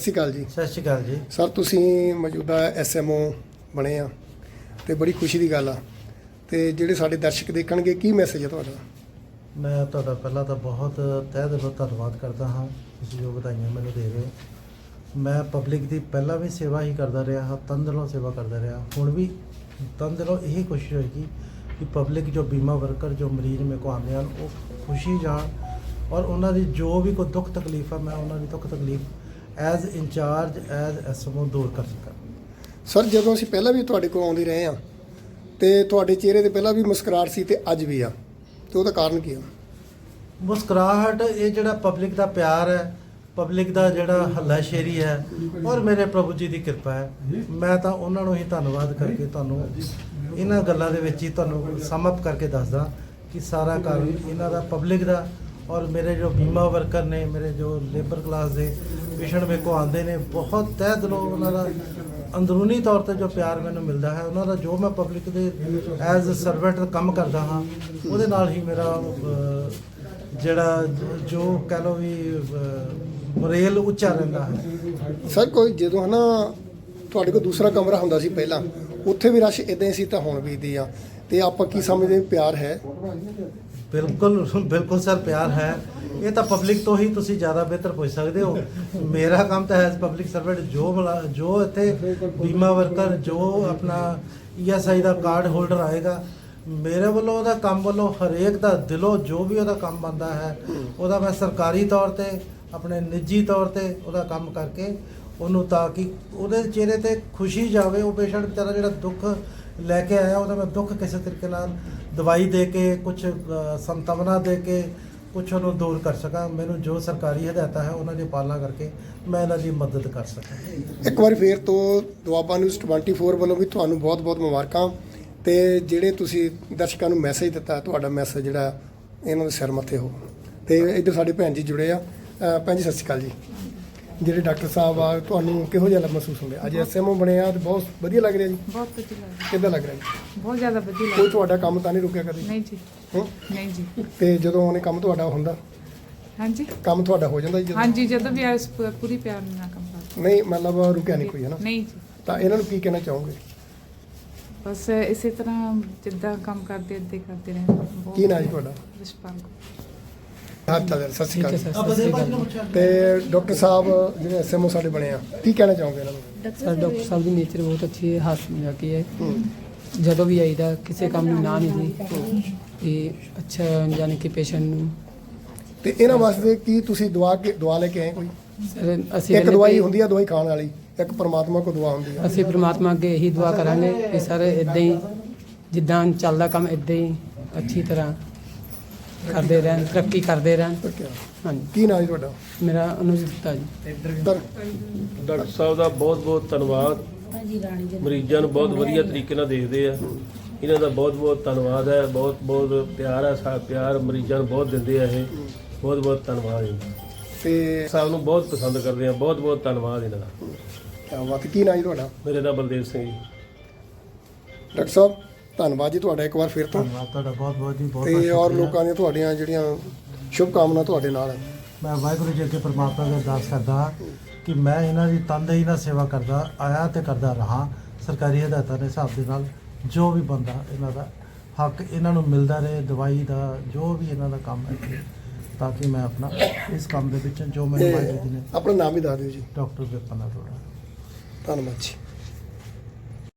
ਸ਼੍ਰੀ ਅਕਾਲ ਜੀ। ਸਤਿ ਸ਼੍ਰੀ ਅਕਾਲ ਜੀ। ਸਰ ਤੁਸੀਂ ਮੌਜੂਦਾ ਐਸਐਮਓ ਬਣੇ ਆ ਤੇ ਬੜੀ ਖੁਸ਼ੀ ਦੀ ਗੱਲ ਆ। ਤੇ ਜਿਹੜੇ ਸਾਡੇ ਦਰਸ਼ਕ ਦੇਖਣਗੇ ਕੀ ਮੈਸੇਜ ਹੈ ਤੁਹਾਡਾ? ਮੈਂ ਤੁਹਾਡਾ ਪਹਿਲਾਂ ਤਾਂ ਬਹੁਤ ਤਹਿ ਦਿਲੋਂ ਧੰਨਵਾਦ ਕਰਦਾ ਹਾਂ। ਤੁਸੀਂ ਜੋ ਵਧਾਈਆਂ ਮੈਨੂੰ ਦੇ ਰਹੇ ਹੋ। ਮੈਂ ਪਬਲਿਕ ਦੀ ਪਹਿਲਾਂ ਵੀ ਸੇਵਾ ਹੀ ਕਰਦਾ ਰਿਹਾ ਹਾਂ ਤਨ ਦਿਲੋਂ ਸੇਵਾ ਕਰਦਾ ਰਿਹਾ ਹੁਣ ਵੀ ਤਨ ਦਿਲੋਂ ਇਹੀ ਕੋਸ਼ਿਸ਼ ਹੋਏਗੀ ਕਿ ਪਬਲਿਕ ਜੋ ਬੀਮਾ ਵਰਕਰ ਜੋ ਮਰੀਜ਼ ਮੇਰੇ ਕੋਲ ਆਉਂਦੇ ਹਨ ਉਹ ਖੁਸ਼ੀ ਜਾਣ ਔਰ ਉਹਨਾਂ ਦੀ ਜੋ ਵੀ ਕੋਈ ਦੁੱਖ ਤਕਲੀਫ ਹੈ ਮੈਂ ਉਹਨਾਂ ਦੀ ਦੁੱਖ ਤਕਲੀਫ ਐਜ਼ ਇੰਚਾਰਜ ਐਜ਼ ਐਸਐਮਓ ਦੂਰ ਕਰ ਸਕਾਂ ਸਰ ਜਦੋਂ ਅਸੀਂ ਪਹਿਲਾਂ ਵੀ ਤੁਹਾਡੇ ਕੋਲ ਆਉਂਦੇ ਰਹੇ ਆ ਤੇ ਤੁਹਾਡੇ ਚਿਹਰੇ ਤੇ ਪਹਿਲਾਂ ਵੀ ਮੁਸਕਰਾਹਟ ਸੀ ਤੇ ਅੱਜ ਵੀ ਆ ਤੇ ਉਹਦਾ ਕਾਰਨ ਕੀ ਆ? ਮੁਸਕਰਾਹਟ ਇਹ ਜਿਹੜਾ ਪਬਲਿਕ ਦਾ ਪਿਆਰ ਹੈ ਪਬਲਿਕ ਦਾ ਜਿਹੜਾ ਹੱਲਾ ਸ਼ੇਰੀ ਹੈ ਔਰ ਮੇਰੇ ਪ੍ਰਭੂ ਜੀ ਦੀ ਕਿਰਪਾ ਹੈ। ਮੈਂ ਤਾਂ ਉਹਨਾਂ ਨੂੰ ਹੀ ਧੰਨਵਾਦ ਕਰਕੇ ਤੁਹਾਨੂੰ ਇਹਨਾਂ ਗੱਲਾਂ ਦੇ ਵਿੱਚ ਹੀ ਤੁਹਾਨੂੰ ਸਮਅਪ ਕਰਕੇ ਦੱਸਦਾ ਕਿ ਸਾਰਾ ਕਾਰਨ ਇਹਨਾਂ ਦਾ ਪਬਲਿਕ ਦਾ ਔਰ ਮੇਰੇ ਜੋ ਬੀਮਾ ਵਰਕਰ ਨੇ ਮੇਰੇ ਜੋ ਲੇਬਰ ਕਲਾਸ ਦੇ ਪੇਸ਼ੈਂਟ ਮੇਰੇ ਕੋ ਆਉਂਦੇ ਨੇ ਬਹੁਤ ਤਹਿ ਦਿਲੋਂ ਉਹਨਾਂ ਦਾ ਅੰਦਰੂਨੀ ਤੌਰ ਤੇ ਜੋ ਪਿਆਰ ਮੈਨੂੰ ਮਿਲਦਾ ਹੈ ਉਹਨਾਂ ਦਾ ਜੋ ਮੈਂ ਪਬਲਿਕ ਦੇ ਐਜ਼ ਸਰਵੈਂਟ ਕੰਮ ਕਰਦਾ ਹਾਂ ਉਹਦੇ ਨਾਲ ਹੀ ਮੇਰਾ ਜਿਹੜਾ ਜੋ ਕਹਿ ਲਓ ਵੀ ਅਹ, ਮੋਰੇਲ ਉੱਚਾ ਰਹਿੰਦਾ ਹੈ। ਸਰ ਕੋਈ ਜਦੋਂ ਹਨਾ ਤੁਹਾਡੇ ਕੋਲ ਦੂਸਰਾ ਕਮਰਾ ਹੁੰਦਾ ਸੀ ਪਹਿਲਾਂ ਉੱਥੇ ਵੀ ਰਸ਼ ਇਦਾਂ ਹੀ ਸੀ ਤਾਂ ਹੁਣ ਵੀ ਦੀ ਆ। ਤੇ ਆਪਾਂ ਕੀ ਸਮਝਦੇ ਪਿਆਰ ਹੈ? ਬਿਲਕੁਲ ਬਿਲਕੁਲ ਸਰ, ਪਿਆਰ ਹੈ। ਇਹ ਤਾਂ ਪਬਲਿਕ ਤੋਂ ਹੀ ਤੁਸੀਂ ਜ਼ਿਆਦਾ ਬਿਹਤਰ ਪੁੱਛ ਸਕਦੇ ਹੋ। ਮੇਰਾ ਕੰਮ ਤਾਂ ਹੈ ਪਬਲਿਕ ਸਰਵੈਂਟ ਜੋ ਮੁਲਾ- ਜੋ ਇੱਥੇ ਬੀਮਾ ਵਰਕਰ ਜੋ ਆਪਣਾ ਈਐਸਆਈ ਦਾ ਕਾਰਡ ਹੋਲਡਰ ਆਏਗਾ, ਮੇਰੇ ਵੱਲੋਂ ਉਹਦਾ ਕੰਮ ਵੱਲੋਂ ਹਰੇਕ ਦਾ ਦਿਲੋਂ ਜੋ ਵੀ ਉਹਦਾ ਕੰਮ ਬੰਦਾ ਹੈ, ਉਹਦਾ ਮੈਂ ਸਰਕਾਰੀ ਤੌਰ ਤੇ, ਆਪਣੇ ਨਿੱਜੀ ਤੌਰ ਤੇ ਉਹਦਾ ਕੰਮ ਕਰਕੇ ਉਹਨੂੰ ਤਾਂ ਕਿ ਉਹਦੇ ਚਿਹਰੇ ਤੇ ਖੁਸ਼ੀ ਜਾਵੇ, ਉਹ ਪੇਸ਼ੈਂਟ ਵਿਚਾਰਾ ਜਿਹੜਾ ਦੁੱਖ ਲੈ ਕੇ ਆਇਆ, ਉਹਦਾ ਮੈਂ ਦੁੱਖ ਕਿਸੇ ਤਰੀਕੇ ਨਾਲ ਦਵਾਈ ਦੇ ਕੇ ਕੁਝ ਸੰਤਵਨਾ ਦੇ ਕੇ ਕੁਝ ਉਹਨੂੰ ਦੂਰ ਕਰ ਸਕਾਂ। ਮੈਨੂੰ ਜੋ ਸਰਕਾਰੀ ਹਦਾਇਤਾਂ ਹੈ, ਉਹਨਾਂ ਦੀ ਪਾਲਣਾ ਕਰਕੇ ਮੈਂ ਇਹਨਾਂ ਦੀ ਮਦਦ ਕਰ ਸਕਾਂ। ਇੱਕ ਵਾਰ ਫੇਰ ਤੋਂ ਦੁਆਬਾ ਨਿਊਜ਼ 24 ਵੱਲੋਂ ਵੀ ਤੁਹਾਨੂੰ ਬਹੁਤ-ਬਹੁਤ ਮੁਬਾਰਕਾਂ ਤੇ ਜਿਹੜੇ ਤੁਸੀਂ ਦਰਸ਼ਕਾਂ ਨੂੰ ਮੈਸੇਜ ਦਿੱਤਾ, ਤੁਹਾਡਾ ਮੈਸੇਜ ਜਿਹੜਾ ਇਹਨਾਂ ਦੇ ਸਿਰ ਮੱਥੇ ਹੋ। ਤੇ ਇੱਧਰ ਸਾਡੇ ਭੈਣ ਜੀ ਜੁੜੇ ਆ। ਭੈਣ ਜੀ, ਸਤਿ ਸ਼੍ਰੀ ਅਕਾਲ ਜੀ। ਜਿਹੜੇ ਡਾਕਟਰ ਸਾਹਿਬ ਆ ਤੁਹਾਨੂੰ ਕਿਹੋ ਜਿਹਾ ਮਹਿਸੂਸ ਹੁੰਦਾ? ਅੱਜ ਐਸਐਮਓ ਬਣੇ ਆ ਤੇ ਬਹੁਤ ਵਧੀਆ ਲੱਗ ਰਿਹਾ ਜੀ। ਬਹੁਤ ਵਧੀਆ ਲੱਗਦਾ ਕਿੱਦਾਂ ਲੱਗ ਰਿਹਾ ਜੀ? ਬਹੁਤ ਜ਼ਿਆਦਾ ਵਧੀਆ ਕੋਈ ਲੱਗਦਾ ਤੁਹਾਡਾ ਕੰਮ ਤਾਂ ਨਹੀਂ ਰੁਕਿਆ ਕਦੀ? ਨਹੀਂ ਜੀ। ਹੂੰ? ਨਹੀਂ ਜੀ। ਤੇ ਜਦੋਂ ਉਹਨੇ ਕੰਮ ਤੁਹਾਡਾ ਹੁੰਦਾ? ਹਾਂਜੀ। ਕੰਮ ਤੁਹਾਡਾ ਹੋ ਜਾਂਦਾ ਜੀ ਜਦੋਂ? ਹਾਂਜੀ ਜਦੋਂ ਵੀ ਆਇਸ ਪੂਰੀ ਪਿਆਰ ਨਾਲ ਕੰਮ ਕਰਦੇ। ਨਹੀਂ ਮਤਲਬ ਰੁਕਿਆ ਨਹੀਂ ਕੋਈ ਹੈ ਨਾ? ਨਹੀਂ ਜੀ। ਤਾਂ ਇਹਨਾਂ ਨੂੰ ਕੀ ਕਹਿਣਾ ਚਾਹੋਗੇ? ਬਸ ਇਸੇ ਤਰ੍ਹਾਂ ਜਿੱਦਾਂ ਕੰਮ ਕਰਦੇ ਹੀ ਕਰਦੇ ਰਹੇ ਬਹੁਤ ਕੀ ਨਾਂ ਜੀ ਤੁਹਾਡਾ? ਰਿਸ਼ਪਾਲ ਹਾਂ ਚੱਲ ਸਤਿ ਸ਼੍ਰੀ ਅਕਾਲ ਤੇ ਡਾਕਟਰ ਸਾਹਿਬ ਜਿਹੜੇ ਐਸਐਮਓ ਸਾਡੇ ਬਣੇ ਆ ਕੀ ਕਹਿਣਾ ਚਾਹੋਗੇ ਇਹਨਾਂ ਨੂੰ? ਸਰ ਡਾਕਟਰ ਸਾਹਿਬ ਦੀ ਨੇਚਰ ਬਹੁਤ ਅੱਛੀ ਹੈ ਹੱਸ ਮਜ਼ਾਕੀ ਹੈ ਹੂੰ। ਜਦੋਂ ਵੀ ਆਈਦਾ ਕਿਸੇ ਕੰਮ ਨੂੰ ਨਾ ਨਹੀਂ ਦੀ ਤੇ ਅੱਛਾ ਯਾਨੀ ਕਿ ਪੇਸ਼ੈਂਟ ਨੂੰ। ਤੇ ਇਹਨਾਂ ਵਾਸਤੇ ਕੀ ਤੁਸੀਂ ਦਵਾ ਕੇ ਦਵਾ ਲੈ ਕੇ ਆਏ ਕੋਈ? ਸਰ ਅਸੀਂ ਇੱਕ ਦਵਾਈ ਕਿ ਹੁੰਦੀ ਆ ਦਵਾਈ ਖਾਣ ਵਾਲੀ। ਇੱਕ ਪਰਮਾਤਮਾ ਕੋ ਦੁਆ ਹੁੰਦੀ ਆ। ਅਸੀਂ ਪ੍ਰਮਾਤਮਾ ਅੱਗੇ ਇਹੀ ਦੁਆ ਕਰਾਂਗੇ ਕਿ ਸਰ ਇਦਾਂ ਹੀ ਜਿੱਦਾਂ ਚੱਲਦਾ ਕੰਮ ਇਦਾਂ ਹੀ ਅੱਛੀ ਤਰ੍ਹਾਂ ਕਰਦੇ ਰਹਿਣ ਤਰੱਕੀ ਕਰਦੇ ਰਹਿਣ। ਕਿਆ? ਹਾਂਜੀ ਕੀ ਨਾਂ ਜੀ ਤੁਹਾਡਾ? ਮੇਰਾ ਅਨੁਜ ਜੀ। ਦਰ ਡਾਕਟਰ ਸਾਹਿਬ ਦਾ ਬਹੁਤ ਬਹੁਤ ਧੰਨਵਾਦ ਮਰੀਜ਼ਾਂ ਨੂੰ ਬਹੁਤ ਵਧੀਆ ਤਰੀਕੇ ਨਾਲ ਦੇਖਦੇ ਆ। ਇਹਨਾਂ ਦਾ ਬਹੁਤ ਬਹੁਤ ਧੰਨਵਾਦ ਹੈ ਬਹੁਤ ਬਹੁਤ ਪਿਆਰ ਹੈ ਸਾ ਪਿਆਰ ਮਰੀਜ਼ਾਂ ਨੂੰ ਬਹੁਤ ਦਿੰਦੇ ਆ ਇਹ। ਬਹੁਤ ਬਹੁਤ ਧੰਨਵਾਦ ਜੀ। ਤੇ ਸਾਹਿਬ ਨੂੰ ਬਹੁਤ ਪਸੰਦ ਕਰਦੇ ਆ ਬਹੁਤ ਬਹੁਤ ਧੰਨਵਾਦ ਇਹਨਾਂ ਦਾ। ਕਿਆ ਬਾਤ ਕੀ ਨਾਂ ਜੀ ਤੁਹਾਡਾ? ਮੇਰੇ ਨਾਮ ਬਲਦੇਵ ਸਿੰਘ ਜੀ। ਡਾਕਟਰ ਸਾਹਿਬ? ਧੰਨਵਾਦ ਜੀ ਤੁਹਾਡਾ ਇੱਕ ਵਾਰ ਫਿਰ ਤੋਂ। ਧੰਨਵਾਦ ਤੁਹਾਡਾ ਬਹੁਤ ਬਹੁਤ ਜੀ ਬਹੁਤ ਤੇ ਔਰ। ਲੋਕਾਂ ਦੀਆਂ ਤੁਹਾਡੀਆਂ ਜਿਹੜੀਆਂ ਸ਼ੁਭ ਕਾਮਨਾ ਤੁਹਾਡੇ ਨਾਲ। ਹੈ ਮੈਂ ਵਾਹਿਗੁਰੂ ਜੀ ਅੱਗੇ ਪ੍ਰਮਾਤਮਾ ਦਾ ਅਰਦਾਸ ਕਰਦਾ ਕਿ ਮੈਂ ਇਹਨਾਂ ਦੀ ਤਨਦੇਹੀ ਨਾਲ ਸੇਵਾ ਕਰਦਾ ਆਇਆ ਤੇ ਕਰਦਾ ਰਹਾ ਸਰਕਾਰੀ ਹਦਾਇਤਾਂ ਦੇ ਹਿਸਾਬ ਦੇ ਨਾਲ ਜੋ ਵੀ ਬੰਦਾ ਇਹਨਾਂ ਦਾ ਹੱਕ ਇਹਨਾਂ ਨੂੰ ਮਿਲਦਾ ਰਹੇ ਦਵਾਈ ਦਾ ਜੋ ਵੀ ਇਹਨਾਂ ਦਾ ਕੰਮ ਹੈ ਤਾਂ ਕਿ ਮੈਂ ਆਪਣਾ ਇਸ ਕੰਮ ਦੇ ਵਿੱਚ ਜੋ ਤੇ ਵਾਹਿਗੁਰੂ ਜੀ ਨੇ ਆਪਣਾ ਨਾਮ ਵੀ ਦੱਸ ਦਿਓ ਜੀ। ਡਾਕਟਰ ਵਿਪਨ ਅਰੋੜਾ। ਧੰਨਵਾਦ ਜੀ।